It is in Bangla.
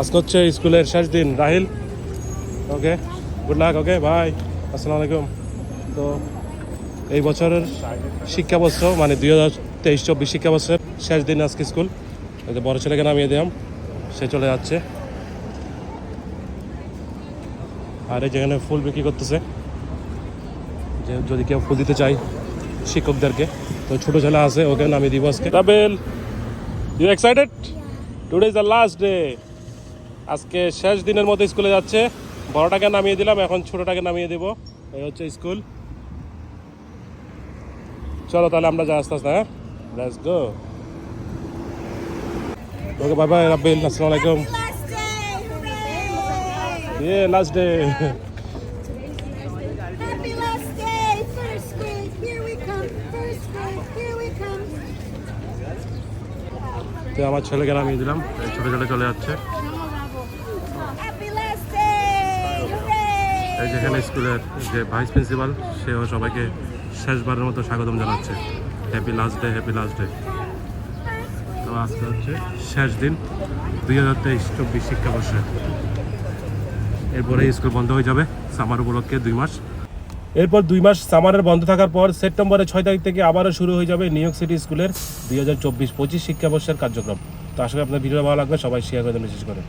আজকে হচ্ছে স্কুলের শেষ দিন, Rahil. Okay good luck okay ভাই আসসালামু আলাইকুম। তো এই বছরের শিক্ষাবর্ষ মানে দুই হাজার তেইশ, চব্বিশ শিক্ষাবর্ষের শেষ দিন আজকে স্কুল। বড় ছেলেকে নামিয়ে দিলাম, সে চলে যাচ্ছে। আর এই যেখানে ফুল বিক্রি করতেছে। যে যদি কেউ ফুল দিতে চাই শিক্ষকদেরকে, তো ছোট ছেলে আছে, ওকে নামিয়ে দিব আজকে। Rabel you excited today is the last day আজকে শেষ দিনের মতো স্কুলে যাচ্ছে। বড়টাকে নামিয়ে দিলাম এখন ছোটটাকে নামিয়ে দেবো। এই হচ্ছে স্কুল। চলো তাহলে আমরা যাই আস্তে আস্তে হ্যাঁ? Let's go okay bye bye Rabbil আসসালামু আলাইকুম! ইয়ে লাস্ট ডে. তো আমার ছেলেকে নামিয়ে দিলাম ছোট ছেলে চলে যাচ্ছে। যেখানে স্কুলের যে ভাইস প্রিন্সিপাল সেও সবাইকে শেষবারের মতো স্বাগতম জানাচ্ছে। Happy last day happy last day তো আজকে হচ্ছে শেষ দিন, দুই হাজার তেইশ চব্বিশ শিক্ষাবর্ষে। এরপরে স্কুল বন্ধ হয়ে যাবে সামার উপলক্ষে দুই মাস। এরপর দুই মাস সামারের বন্ধ থাকার পর সেপ্টেম্বরের ছয় তারিখ থেকে আবারও শুরু হয়ে যাবে নিউ ইয়র্ক সিটি স্কুলের দুই হাজার চব্বিশ পঁচিশ শিক্ষাবর্ষের কার্যক্রম। তো আশা করি আপনার ভিডিও ভালো লাগবে সবাই শেয়ার করে দেন বিশেষ করে